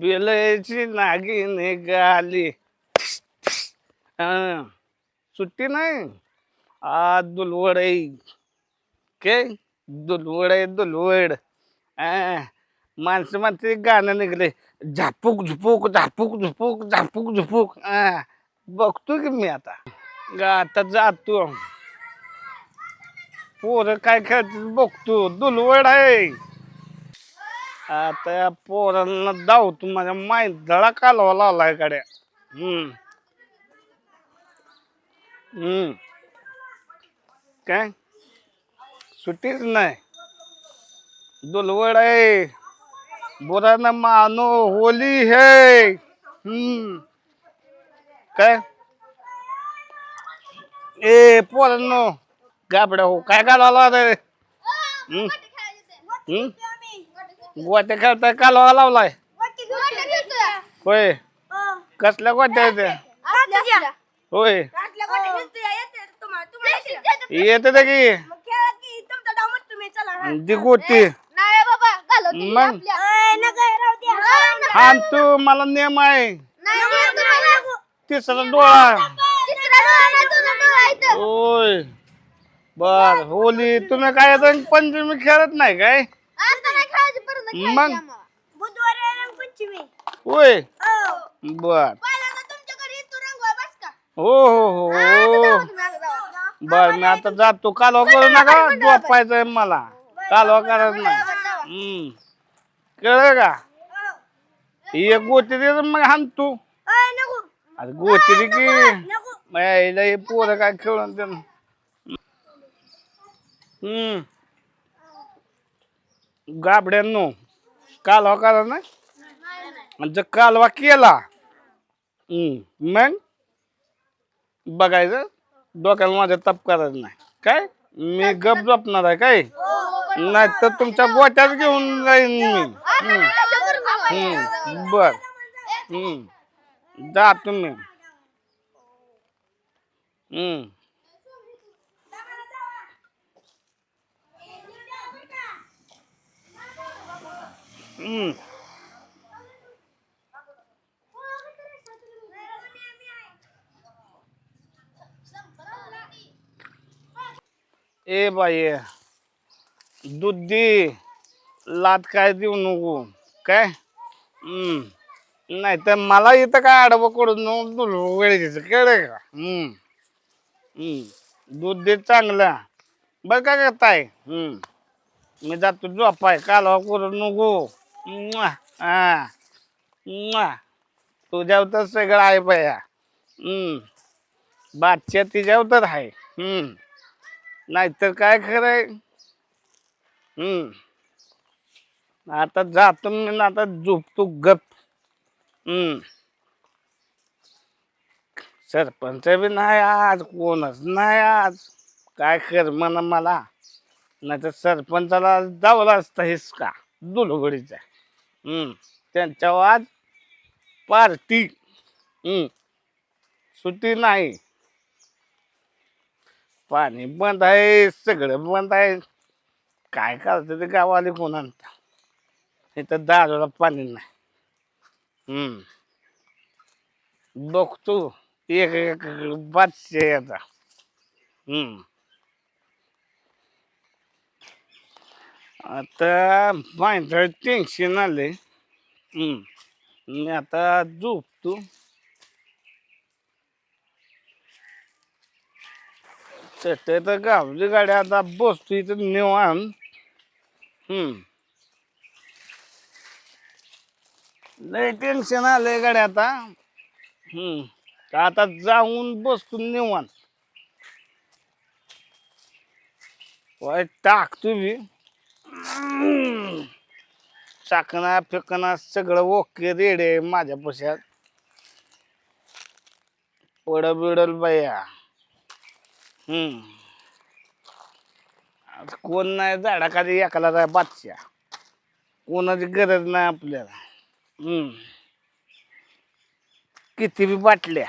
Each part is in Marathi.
बेलची नागी. सुट्टी नाही? आ दुलवड के? दुलवड दुलवड। हं. माणसं म्हणते गाणं निघले झापूक झुपूक झापूक झुपूक झापूक झुपूक. हं. बघतो की मी आता. गा आता जातो. पोरं काय खेळतात बघतो. दुलवड आहे. आता या पोरांना धावतो. माझ्या माय धडा कालवा लावलाय गाड्या. हम्म. हम्म. काय? सुट्टीच नाही. दुलवड आहे. बुरा न मानो होली है. हम्म. काय? ए पोरांनो गाबड्या हो काय घालावला रे? हम्म. हम्म. गोट्या खेळताय कालवा लावलाय. होय. कसल्या गोट्या आहेत त्या? होय. येते ते की. ती गोटी. मग? आपल्या. हा तू मला नेम आहे नाही, नाही, तुम्हाला- तिसरा डोळा तिसरा डोळा नाही, तुझा डोळा इथं. होय बर होली तुम्ही काय रंग पंचमी खेळत नाही काय आता नाही खेळायची, परत नाही खेळायची मग? आम्हाला. होय हो. बर पहिल्यांदा तुमच्या घरी येतो रंगवा बस का? हो हो हो जाऊ. बर मी आता जातो कालवा करू नका झोपायचंय मला कालवा करायचं नाही हम्म. का? एक गोटी दे मग हाण तू. अरे दे की. हे पोरं काय खेळून ते हम्म. गाबड्यांनो कालवा करा ना? आणि जर कालवा केला हम्म मग बघायचं डोक्याला माझ्या तप करायचं नाही. काय? मी गप झोपणार आहे काय? नाही तर तुमच्या गोट्यात घेऊन जाईन मी. बर हम्म जा तुम्ही ए बाई दूध दे लात काय देऊ नको. काय? नाही तर मला इथं काय आडवं करून वेळेचं कळलं का? दूध दे चांगलं. बरं काय करताय मी जातो झोपाय. कालवा करून नको. म्वा. हा तुझ्यावर तर सगळं आहे बया. बादशा बादशाह तिच्यावर तर आहे. नाहीतर काय खरंय? हम्म. आता जातो मी न आता झोपतो गप. हम्म. सरपंच बी नाही आज कोणच नाही आज. काय कर म्हणा मला. नाही तर सरपंचाला जावला असता हिसका दुलगडीचा हम्म. त्यांच्यावर आज पार्टी. हम्म. सुट्टी नाही. पाणी बंद आहे सगळं बंद आहे. काय करतं ते गावाले कोण आणता. इथं दारूला पाणी नाही. हम्म. बघतो. एक एक बादशे आता. हम्म. आता माझं टेन्शन आले मी आता झोपतो. तर गावली गाडी आता बसतो इथं निवांत. लय टेन्शन आलंय गाडी आता. हम्म. तर आता जाऊन बसतो निवांत. वाय टाकतो मी हम्म. चाकणा फेकणा सगळं ओके रेड माझ्या पशात पड बिडल बाया हम्म. आज कोण नाही झाडाखाली एकाला जाय बादशा कोणाची गरज नाही आपल्याला. हम्म. किती बी बाटल्या.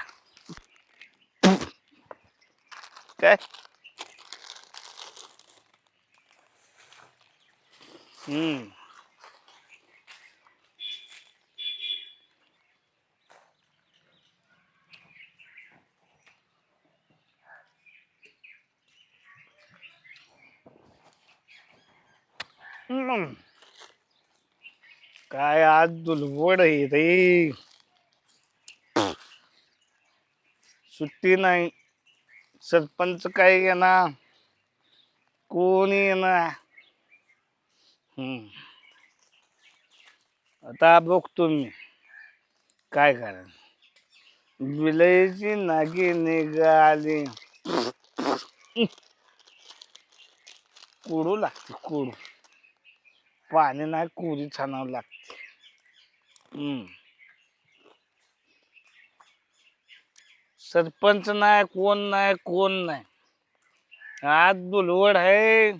काय? हम्म. काय आज दुलबड आहे रे. सुट्टी नाही. सरपंच काय येणार? कोणी येणार? आता बघतो मी. काय करा विलयची नागी निघाली. कुडू लागते कुडू. पाणी नाही कुरी छानावं लागते हम्म. सरपंच नाही कोण नाही कोण नाही आज बुलवड आहे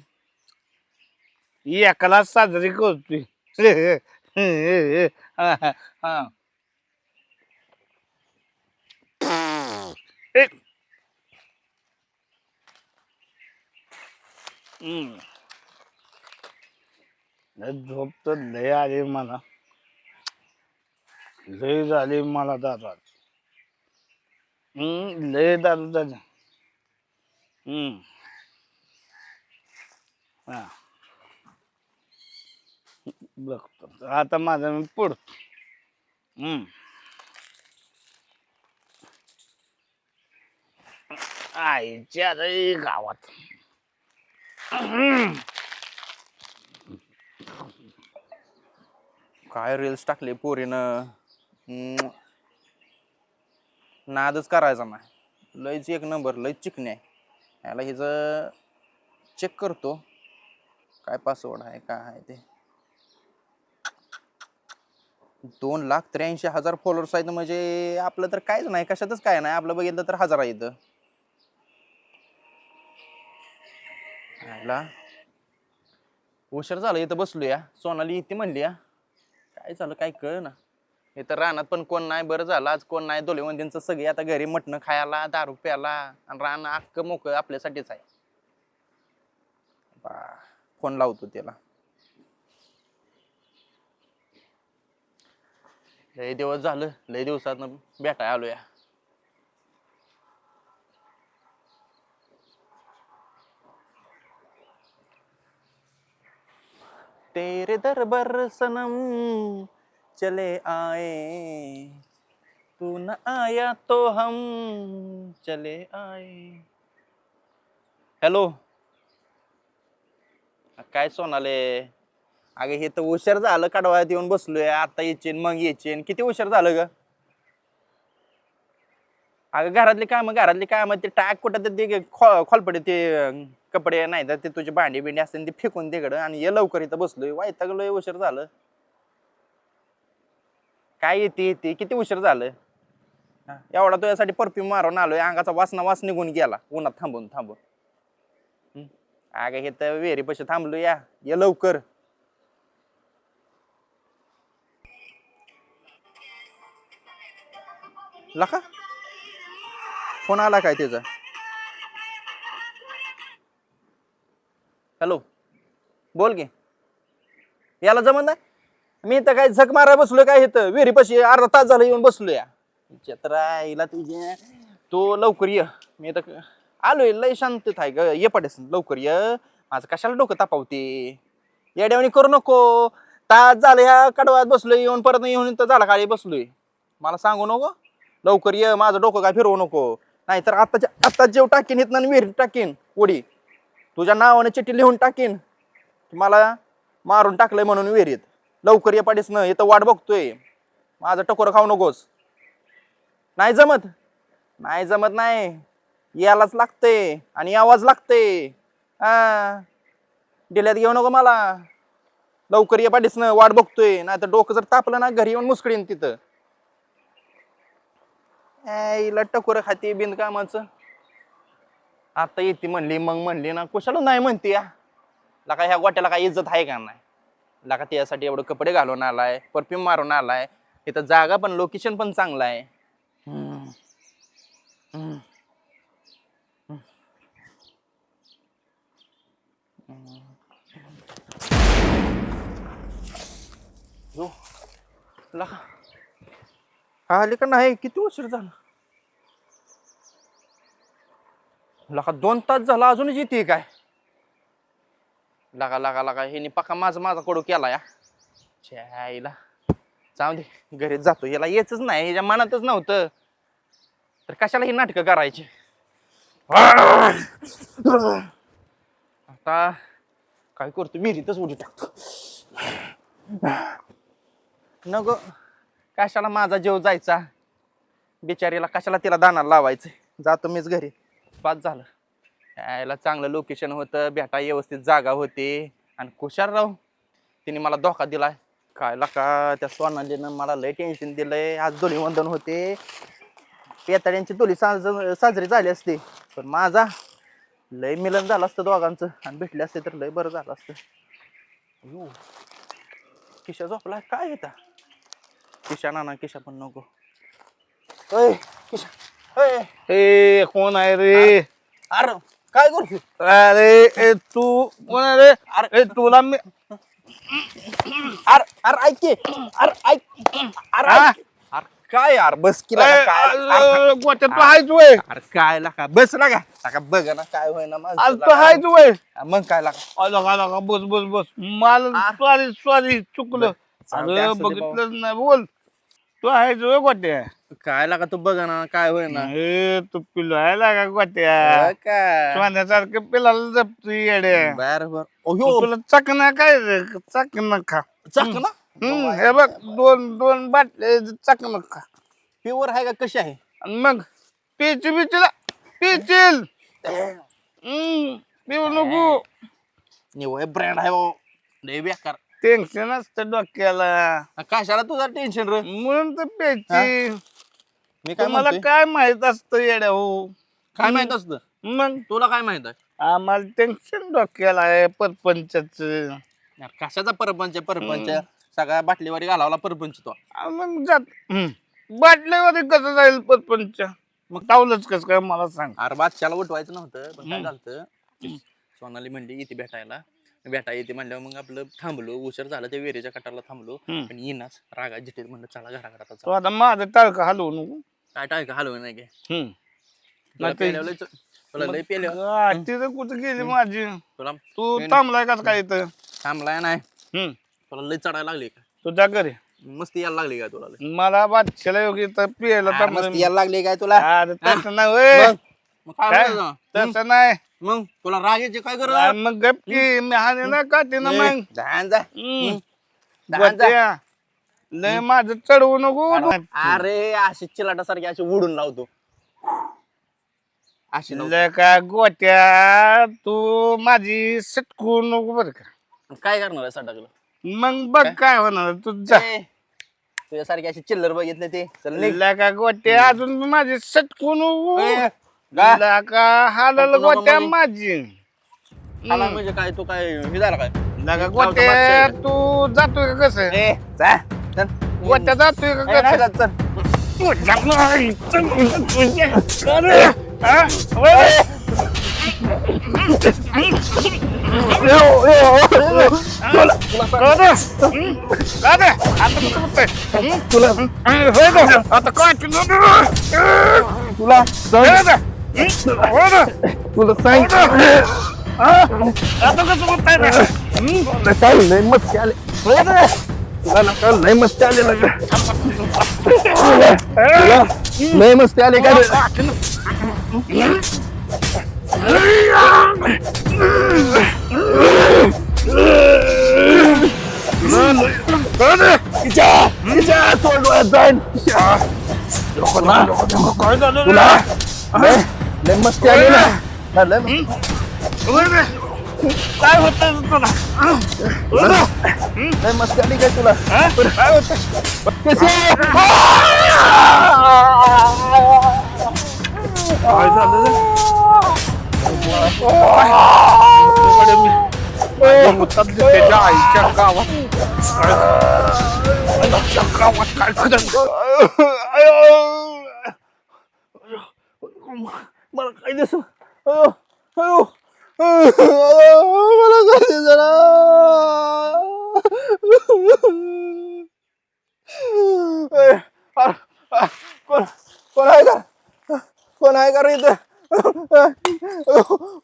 एकाला साजरी करतोय हम्म. झोप तर लय आली मला. लय झाली मला दादा हम्म लय दारू झाली हम्म. हा. बघतो. आता माझा मी पडतो हम्म. आईच्या रे गावात. काय रील्स टाकले पोरीनं? नादच करायचा नाही. लयच एक नंबर लय चिकणे आहे. याला हिचं चेक करतो. काय पासवर्ड आहे काय आहे ते. दोन लाख त्र्याऐंशी हजार फॉलोअर्स आहेत म्हणजे आपलं तर काहीच नाही. कशातच काय नाही. आपलं बघितलं तर हजार आहे इथं याला. उशीर झालं इथं बसलो या सोनाली इथे म्हणली या काय झालं काय कळ ना हे तर रानात पण कोण नाही बरं झालं. आज कोण नाही दोले वंदींचं सगळे आता घरी मटणं खायला दारू प्याला आणि रान अख्ख मोकळं आपल्यासाठीच आहे. बा, फोन लावतो त्याला. लय दिवस झालं लय दिवसात भेटाय आलोया. तेरे दरबर सनम चले आए। तू न आया तो हम चले आए। हॅलो काय सोनाले? अगं हे तर उशीर झालं कडवायत येऊन बसलोय. आता येचीन मग येचीन. किती उशीर झालं ग? अगं घरातली कामं घरातली कामं ते टाक कुठं तर ते खो खोलपडे ते कपडे नाही तर ते तुझी भांडी बिंडी असते ते फेकून तिकडं आणि ये लवकर इथं बसलोय. वाईटागलोय उशीर झालं. काय येते येते? किती उशीर झालं? एवढा तुझ्यासाठी परफ्यूम मारून आलोय. अंगाचा वासना वास निघून गेला. उन्हात थांबून थांबून. अगं हे तर विहिरी पैसे थांबलो या. ये लवकर. लका? फोन आला काय त्याचा? हॅलो. बोल की. याला जमत नाही? मी तर काय झक मारायला बसलोय काय येतं विहिरीपाशी अर्धा तास झालं येऊन बसलो या चत्रा तुझे. तो लवकर ये. मी आता आलोय लय शांत थाय ग. ये पडेस लवकर ये. माझं कशाला डोकं तापावते? येड्यावणी करू नको. तास झालं ह्या कडवात बसलोय येऊन परत येऊन तर झाला काळी बसलोय. मला सांगू नको. लवकर ये माझं डोकं काय फिरवू नको. नाहीतर आत्ताच्या आत्ता जेव टाकीन येत आणि विहिरीत टाकीन. उडी. तुझ्या नावाने चिठ्ठी लिहून टाकीन. मला मारून टाकलंय म्हणून विहिरीत. लवकर ये पाडीस न इथं वाट बघतोय. माझं टकोर खाऊ नकोस. नाही जमत? नाही जमत नाही. यालाच लागते आणि आवाज लागते हा डिल्यात घेऊ नको मला. लवकर ये पाडीस न वाट बघतोय. नाही तर डोकं जर तापलं ना घरी येऊन मुसकडीन तिथं. इला टकोर खाते बिनकामाचं. आता येते म्हणली मग म्हणली ना कुशाला नाही म्हणते या ला का ह्या गोट्याला काय इज्जत आहे का नाही ला का त्यासाठी एवढं कपडे घालून आलाय परफ्यूम मारून आलाय इथं जागा पण लोकेशन पण चांगलं आहे हम्म. हम्म. आली का नाही किती उशीर झाला लका दोन तास झाला अजूनच येते काय? लगा लगा लगा हे पक्का माझा माझा कडू केला या. आईला. जाऊ दे घरीच जातो. याला येतच नाही याच्या मनातच नव्हतं. तर कशाला ही नाटकं करायची? आता काय करतो? विहिरीतच उडी टाकतो. ग कशाला माझा जीव जायचा? बिचारीला कशाला तिला दानाला लावायचं जातो मीच घरी. पाच झालं. यायला चांगलं लोकेशन होतं भेटा व्यवस्थित जागा होती. आणि कुशारराव तिने मला धोका दिलाय. काय का त्या सोनालीनं मला लय टेन्शन दिलंय. आज दोन्ही वंदन होते. पेताड्यांची दोली साज साजरी झाली असते. पण माझा लय मिलन झालं असतं दोघांचं. आणि भेटले असते तर लय बरं झालं असतं. यू किशा झोपला काय येता किशा नाना किशा पण नको. अय किशा. ए कोण आहे रे? अरे काय करतो अरे ए, तू कोण आहे रे? अरे ए तुला मी अरे अरे ऐक की. अरे ऐक अरे हा? ऐक. अरे काय यार बस की लागा, काय अरे ए, गोट्या तू हायच वय. अरे काय लागा बस लागा. लागा बघ ना काय होय ना माझं अरे तू. हायच वय. मग काय लागा? लगा लगा बस बस बस. मला अरे. सॉरी सॉरी चुकलं. चालतंय, अरे असू दे बघितलं नाही बोल. तू आहेच वय गोट्या. काय लागा तू बघ ना काय होय ना ए तू पिलो आहे लागा गोट्या. हो काय सोन्यासारखं पिलाला जपतो येडे बर बर. तुला चकना काय रे? चकना खा. चाक ना हम्म, हे बघ दोन दोन बाटले चकना खा. प्युअर आहे का? कशी आहे? आणि मग पिची बिचीला पिचील. हम्म पिऊ नको. निवय ब्रँड आहे भाऊ लय बेकार. टेन्शन असतं डोक्याला. कशाला तुझा टेन्शन रे? म्हणून तर प्यायची. मी काय म्हणतोय? काय माहीत असतं येड्या हो? काय माहीत असतं? मग? तुला काय माहीत आहे? आम्हाला टेन्शन डोक्याला आहे परपंचाच. यार, कशाचा परपंच परपंच सगळ्या बाटलीवारी घालावला परपंच तो. मग जात. बाटल्यामध्ये कसं जाईल परपंच? मग? टावलंच कसं काय मला सांग. अरे बादशाला उठवायचं नव्हतं पण काय हम्म. झालं सोनाली म्हणली येते भेटायला. भेटा येते म्हणल्यावर मग आपलं थांबलो उशीर झाला त्या वेरेच्या कटाला थांबलो. हम्म. पण येणार रागा जिथे म्हणलं चला घराघरात तो चला. आता माझं टाळकं हलवू नको. काय टाय का? हलवं नाही. तुला ते- लय तिथं कुठं गेली माझी? तुला तू. थांबलाय का काय इथं? थांबलाय नाही. हम्म. तुला लय चढायला लागली का? तुझ्या घरी. मस्ती यायला लागली का तुला? मला बादशाला योग्य तर पियाला थांबलं मस्ती यायला लागली काय तुला? तसं नाही होय. काय? काय? तसं नाही. मग? तुला यायची काय गरज? मग गप की मी हाने ना काटे ना मग. जा हम्म. दहा जा. गोट्या. लय माझं चढवू नको अरे अशी चिलाटासारखी अशी उडून लावतो. अशी लावतो. लय का गोट्या तू माझी सटकू नको बर का. काय करणार आहे सटाकलं? मग बघ काय? होणार तू जा. तुझ्यासारखी अशी चिल्लर बघितले ते. चल निघ. लय का गोट्या अजून माझी सटकू नको. ए, गा. लय का हालाल नको गोट्या म्हणजे. माझी. आला म्हणजे काय तू काय हे झाला काय? गोट्या बादशाह तू जातोय का कसं? ए, जा. गोट्या जातोय का कसं जात, चल. आता काय तुला. तुला सांग. आता कसं बोलताय रे? काय लय मस्ती आले. तुला ना लय मस्ती आले ना लय मस्ती आले काय तोंड डोळ्यात जाईन काय झालं रे? तुला? लय लय मस्ती आली ना. लय मस्ती- रे? काय होत तुला? लय मस्ती आली काय तुला? काय होत काय झालं त्याच्या आईच्या गावात आईच्या गावात काय खरं मला काय दिस अयो अयो अयो, मला काय कोण कोण आहे का कोण आहे का रे? इथं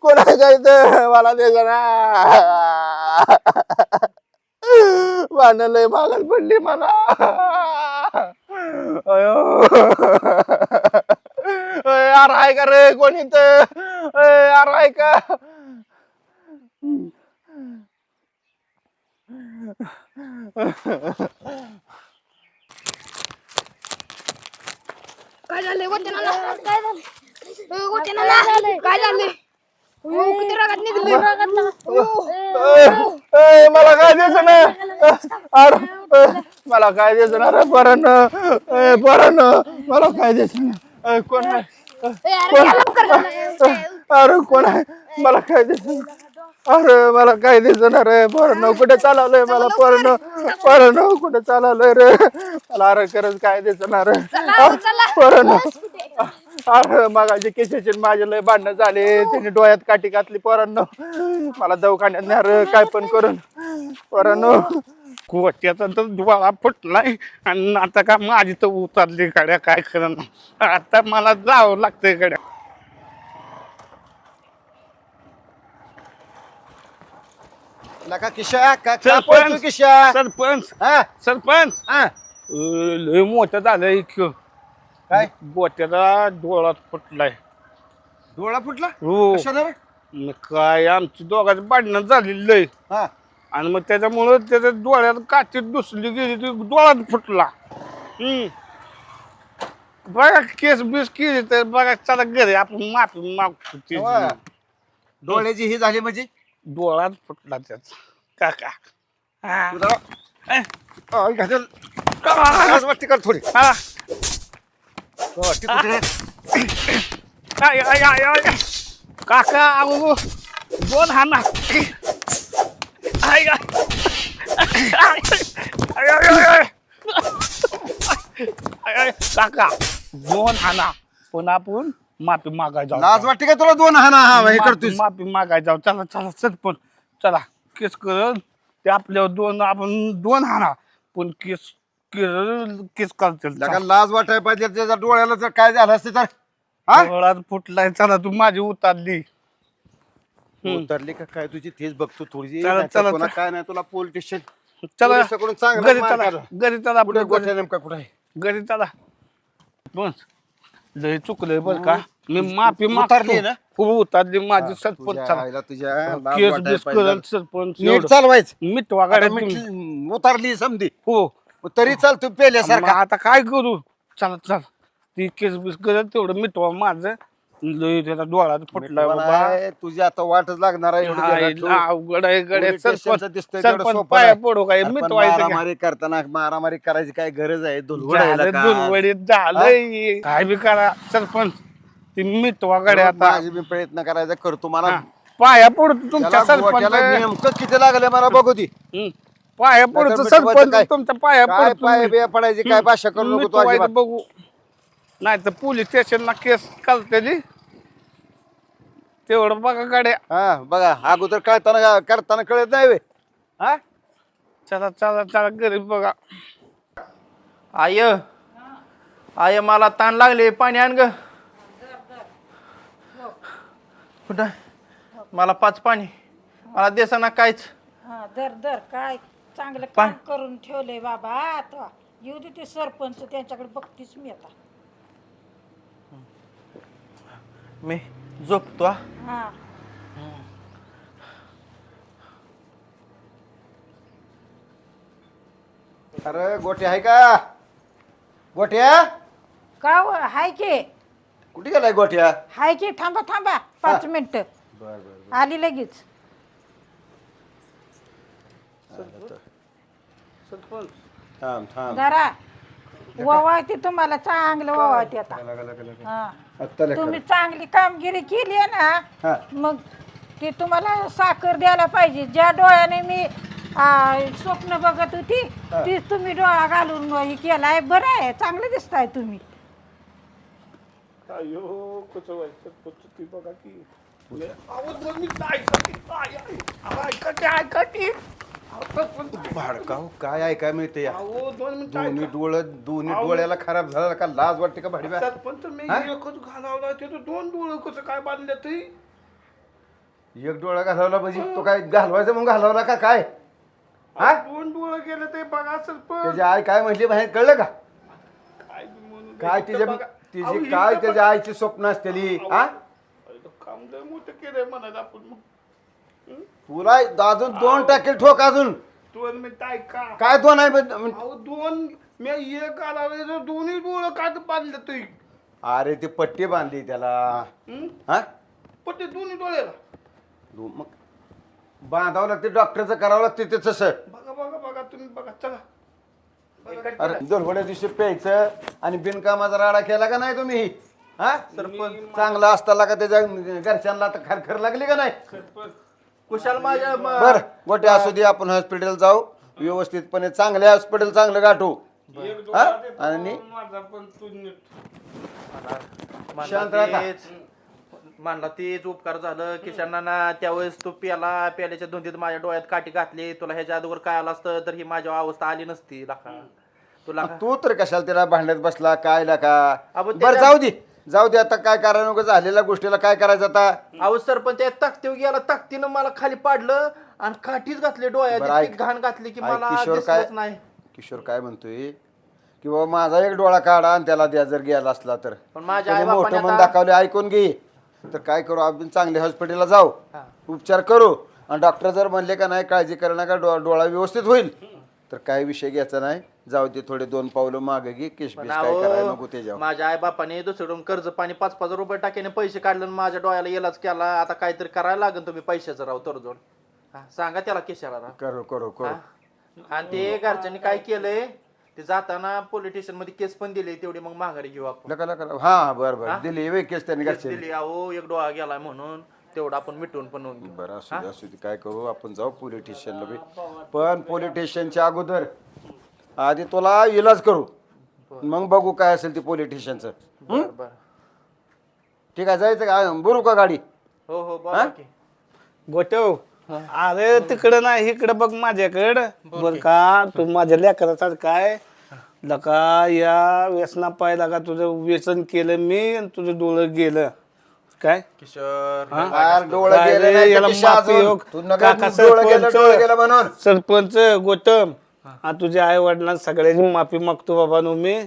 कोण आहे का इथं मला दिसेना भांडण लय मागत पडली मला अयो अरे आहे का? रे कोण इथं अरे आहे का? काय झालंय गोट्याला काय झालं गोट्याला काय झालंय किती रागात निघली मला काय द्यायचं ना अरे मला काय द्यायचं ना रे बरं मला काय द्यायचं ना कोण आहे अरे कोण आहे मला काय द्यायचं अरे मला काय ना रे. बरं ना कुठे चालवलंय मला? बरं ना कुठे चालवलंय रे? मला अरे खरंच काय द्यायचं ना रे. बरं ना अरे मगाचे केसेचे माझे लय भांडणं झाले. त्यांनी डोळ्यात काठी घातली पोरांनो मला दवाखान्यात नाही रे काय पण करून. पोरांनो कुवत्याचा तर डोळा फुटलाय. आणि आता का माझी तर उतरली गाड्या? काय नाही. आता मला जावं लागतंय गाड्या. लका किशा का का सरपंच. पळतो किशा? सरपंच हा? सरपंच. हा. अं, लय मोठं झालंय इतकं. काय? गोट्याचा डोळा फुटलाय. डोळा फुटला? हो. कशाला रे? मग काय आमची दोघांची भांडणं झालेली लय. हा. आणि मग त्याच्यामुळं त्याच्या डोळ्यात काचीत दुसरी गेली ती डोळ्यात फुटला. हम्म. बघा केस बीस केली तर बघा चला घरी आपण माफी मागतो ते वा. डोळ्याची ही झाली म्हणजे? डोळाच फुटला त्याचा काका हा. अय, घासल. हा. लाज वाटते का थोडी हा. वाटते कुठे? आय, आय, आय, आय. काका अहो दोन हाना आय, आय. आय, आय, आय, आय. आय, आय. काका दोन हाना पण आपण माफी मागाय जाऊ. लाज वाटते का तुला दोन हा ना हा हे माफी- करतोय माफी मागाय जाऊ. चला चला चल पण चला केस करल. ते आपल्यावर दोन आपण दोन हाना पण केस केस केस करतील. लगा लाज वाटायला पाहिजे त्याच्या डोळ्याला जर काय झालं असते तर. हा? फुटलाय. चला तू माझी उतारली. उतरली का काय? तुझी तेच बघतो थोडी चला, चला, चला. काय नाही तुला पोलीस स्टेशन. चला. पोलिसाकडून चांगला घरी मार चला. खाल्ला. घरी चला. कुठे आपलं गोठ्या नेमका कुठे घरी चला. बस. लय चुकलंय बर का? मी माफी उतारली ना? हो उतारली माझी सरपंच तुझ्या चला आईला तुझ्या लाज केस वाटायला बीस पाहिजे. करल सरपंच नीट एवढं. चालवायचं मिटवा गाड्या तुम्ही. उतारली समधी. हो. तरी चाल तू मग पेल्यासारखा आता काय करू? चला चला. ती केस बीस करत तेवढं मिटवा माझं. लय त्याचा डोळा बाबा बाबा तुझी आता वाटच लागणार आहे एवढं हाय. अवघड आहे गड्या पोलीस स्टेशनचं सरपंच दिसतंय तेवढं सरपंच सोपं पाया नाही. पडू काय? मारामारी करताना मारामारी करायची काय गरज आहे धुलवड आहे झालं झालंय काय बी करा सरपंच ती गड्या आता माझी मी प्रयत्न करायचा करतो मला हा. पाया पडतो तुमच्या त्याला गोट्याला सरपंच नेमकं किती लागले मला बघू दी हं. पाया पडतो नाहीतर मिटवायचं काय? सरपंच तुमच्या पाया काय पाय मी. बिया पडायची काय भाषा करू नको तू मिटवायचं अजिबात. बघू नाही तर पोलीस स्टेशनला केस कालतेली तेवढं बघा गाड्या. हा बघा अगोदर कळताना करताना कळत नाही वे हा? चला चला चला घरी बघा. आय आय मला ताण लागले पाणी आण ग. कुठं? मला पाच पाणी. मला देसाना कायच हा दर दर काय चांगलं काम करून ठेवलंय बाबा. आता येऊ दे ते सरपंच त्यांच्याकडे बघतीस मी आता. मी झोपतो हा. हा. अरे गोटे आहे का? गोट्या का हो, हाय की? कुठे गेलाय गोट्या? हाय की थांबा थांबा पाच मिनिट. बर बर आली लगेच. थांब थांब. जरा ववाळते तुम्हाला चांगलं ववाळते आता. हा. आत्ता. तुम्ही चांगली कामगिरी केली आहे हा. ना मग ती तुम्हाला साखर द्यायला पाहिजे ज्या डोळ्याने मी आ, स्वप्न बघत होती तीच तुम्ही डोळा घालून हे केलाय बरं आहे चांगलं दिसताय तुम्ही अयो व्हायचं ती बघा की ऐका की. आय, आय. अहो, ऐका की, ऐका की. अहो. भाडकाव काय ऐकाय मिळते या अहो दोन मिनिटं दोन्ही. डोळ दोन्ही अहो. डोळ्याला खराब झाला का लाज वाटते का भाडव्या सरपंच मी हा? एकच घालावला ते तर दोन डोळं कसं काय बांधले ते एक डोळा घालवला म्हणजे तो काय घालवायचा मग घालवला का काय हा दोन डोळं गेले ते बघा सरपंच त्याची आई काय म्हटली बाहेर कळलं का काय बी म्हणून काय इथं तिच्या बघा. अहो, तिची इथं काय बघा. त्याच्या आईची स्वप्न असतेली हा अरे, तो काम लय मोठं केलंय म्हणायचं आपण मग तुला अजून दोन टाकेल ठोक अजून. दोन मिनिटं ऐका काय दोन आहे? अहो दोन मी एक तर दोन्ही डोळं काय बांधले ते? अरे ती पट्टी बांधली त्याला. हं? हा? पण ते दोन्ही डोळ्याला. दो- मग बांधावं लागते डॉक्टरचं करावं लागते ते तसं. बघा बघा बघा तुम्ही बघा चला. अरे दोनवड्या दिवशी प्यायचं आणि बिनकामाचा राडा केला का नाही तुम्ही? हा? सरपंच चांगला असताना का त्याच्या घरच्यांना आता खरखर लागली का नाही? कुशाल माझ्या म- बर गोटे असू दे आपण हॉस्पिटल जाऊ. व्यवस्थितपणे चांगले हॉस्पिटल चांगलं गाठू. एक हा? डोळा देतो आणि माझा पण तू नीट. मानला शांत. तेच मानला तेच उपकार झालं. किशनाना त्यावेळेस तू प्याला प्याल्याच्या धुंदीत माझ्या डोळ्यात काठी घातली. तुला ह्याच्या अगोदर काय आलं असतं तर ही माझी अवस्था आली नसती. लाखा. तुला तू तर कशाला त्याला भांडत बसला? काय का अबो बर जाऊ दे. जाऊ दे आता काय कारण नको झालेल्या गोष्टीला काय करायचं आता? अहो सरपंच त्या ताकतीवर गेला ताकतीनं मला खाली पाडलं आणि काठीच घातली बरं, डोळ्यात ऐक. इतकी घाण घातली की ऐक, मला किशोर काय दिसलंच नाही. किशोर काय म्हणतोय? की बाबा माझा एक डोळा काढा आणि त्याला द्या जर गेला असला तर. पण माझ्या आई-बापाने मोठं मन आता- दाखवले ऐकून घे. तर काय करू आपण चांगल्या हॉस्पिटलला जाऊ. हा. उपचार करू. आणि डॉक्टर जर म्हणले का नाही काळजी करू नका डो- डोळा व्यवस्थित होईल? तर काय विषय घ्यायचा नाही. जाऊ दे थोडे दोन पावलं मागे घे पण बीस काय करायला अहो, नको त्याच्यावर. माझ्या आई बापाने दुसरीकडून कर्ज पाणी पाच पाच रुपये टाक्याने पैसे काढले आणि माझ्या डोळ्याला इलाज केला. आता काहीतरी करायला लागेल तुम्ही पैशाचं राव तोडजोड हा, सांगा त्याला केशाला राव. करू करू करू. हा? आणि ते घरच्यांनी काय केलंय? ते जाताना पोलीस स्टेशनमध्ये केस पण दिली तेवढी मग माघारी घेऊ आपण. हा बर बर? दिली वे केस त्यांनी केस घरचे दिली अहो एक डोळा गेलाय म्हणून. तेवढं आपण मिटवून पण होऊन घेऊ. बरं असू दे असू दे. काय करू आपण जाऊ बी. पण पोलीस स्टेशनच्या अगोदर आधी तुला इलाज करू. मग बघू काय असेल ते बरं बरं. ठीक आहे जायचं का? बोलू का गाडी? हो हो बोला की. गोटव अरे तिकडं नाही इकडं बघ माझ्याकडं. बर का. तू माझ्या लेकराचा काय? लका या व्यसना पाहिला का तुझं व्यसन केलं मी आणि तुझं डोळं गेलं. काय? किशोर यार डोळं काय गेलं रे, नाही याला तर दिशा माफी अजून. हो. तू नका काका डोळं गेलं सरपंच. डोळं गेलं म्हणून. सरपंच गोटम हा तुझ्या आई वडिलांना सगळ्याची माफी मागतो बाबा नो मी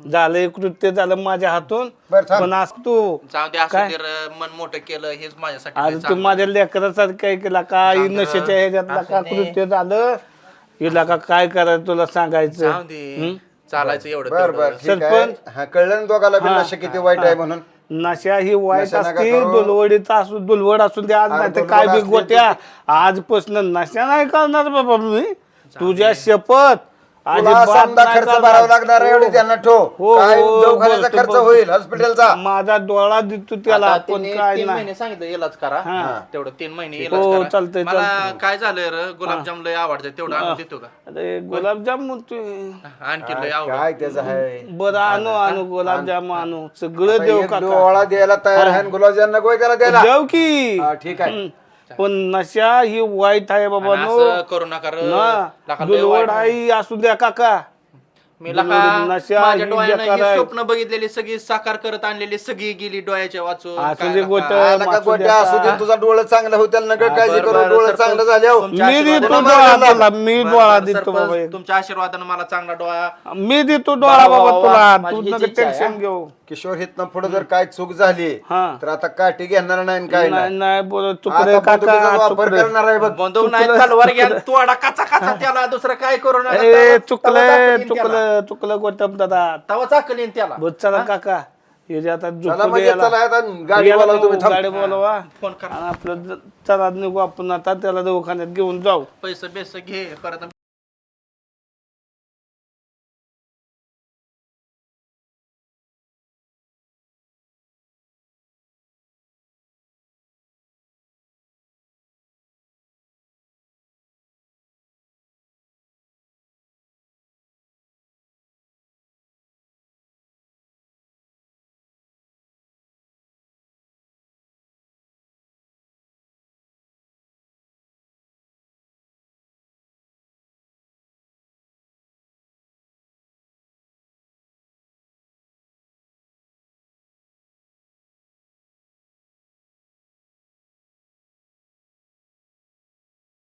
झालं कृत्य झालं माझ्या हातून. बरं, थांब. पण आज तू जाऊ दे असू दे रे, मन मोठं केलं हेच माझ्यासाठी आज तू माझ्या लेकराचा काय केला काय नशेच्या ह्याच्यातला का कृत्य झालं. हिला का काय करायचं तुला सांगायचं? जाऊ दे. चालायचं एवढं बर बर तेवढं. ठीक आहे. सरपंच. हा कळलं ना दोघाला बी नशा किती वाईट आहे म्हणून? नशा ही वाईट नशा नका असते करू. दुलवडीचा असू दुलवड असू दे आज अरे नाही तर दुलवड काय बी असली गोट्या. आजपासून नशा नाही करणार बाबा मी. तुझ्या शपथ. तुला अजिबात समजा नाही खर्च. भरावा लागणार आहे एवढी त्यांना ठो हो, काय हो, दवाखान्याचा बोलतो, खर्च बोलतो. होईल हॉस्पिटलचा? माझा डोळा देतो त्याला आता तिने काय तीन नाही. महिने सांगितलं इलाज करा. हा. तेवढं तीन महिने हो, करा. चालतंय, मला चालतंय. काय झालंय रे? गुलाबजाम लय आवडतं तेवढं आणून देतो का? अरे गुलाबजाम तू आणखी लय काय त्याचं आहे? बरं आणू आणू गुलाबजाम आणू. सगळं देऊ एक का डोळा द्यायला तयार आहे आणि गुलाबजाम नको त्याला द्यायला. देऊ की. हा, ठीक आहे. हं. पण नशा ही वाईट आहे बाबा नो असं करू नका रे. लाका लय दुलवड वाईट आहे. आई असू द्या काका मी लका नशा माझ्या ही डोळ्यानं बेकार ही आहे. स्वप्न बघितलेली सगळी साकार करत आणलेली सगळी गेली डोळ्याच्या वाचून असू काय दे लका. गोट आला का गोट्या असू दे तुझा डोळं चांगलं होतील नका काळजी बरं, करू बरं, डोळं सरपंच. चांगलं तुमच्या मी आशीर्वादानं देतो मला डोळा. तुला मी बरं, डोळा बरं, देतो सरपंच, बाबा तुमच्या आशीर्वादानं मला चांगला डोळा मी देतो डोळा वा, बाबा वा, तुला माझी तू हीच नका इच्छा आहे, टेन्शन हा. घेऊ किशोर हितनं पुढे जर काय चूक झाली हा. तर आता काठी घेणार नाही आणि काय नाही नाही. नाही बोल आता चुकडे बंदुकीचा काका वापर करणार आहे बघ. बंदूक नाही तलवार घ्या तोडा काचा काचा त्याला दुसरं काय करू नका. अरे तवा- चुकलं त्याला. चुकलं चुकलं गोटम दादा. तवा चाकलीन त्याला. बस चला काका. हे जे आता चला झोपू म्हणजे दे याला. चला आता गाडी याला बोलावतो तुम्ही जाऊ, थांब. गाडी बोलवा. फोन करा. आणि आपलं ज- चला निघू आपण आता त्याला दवाखान्यात घेऊन जाऊ. पैसे बेस घे परत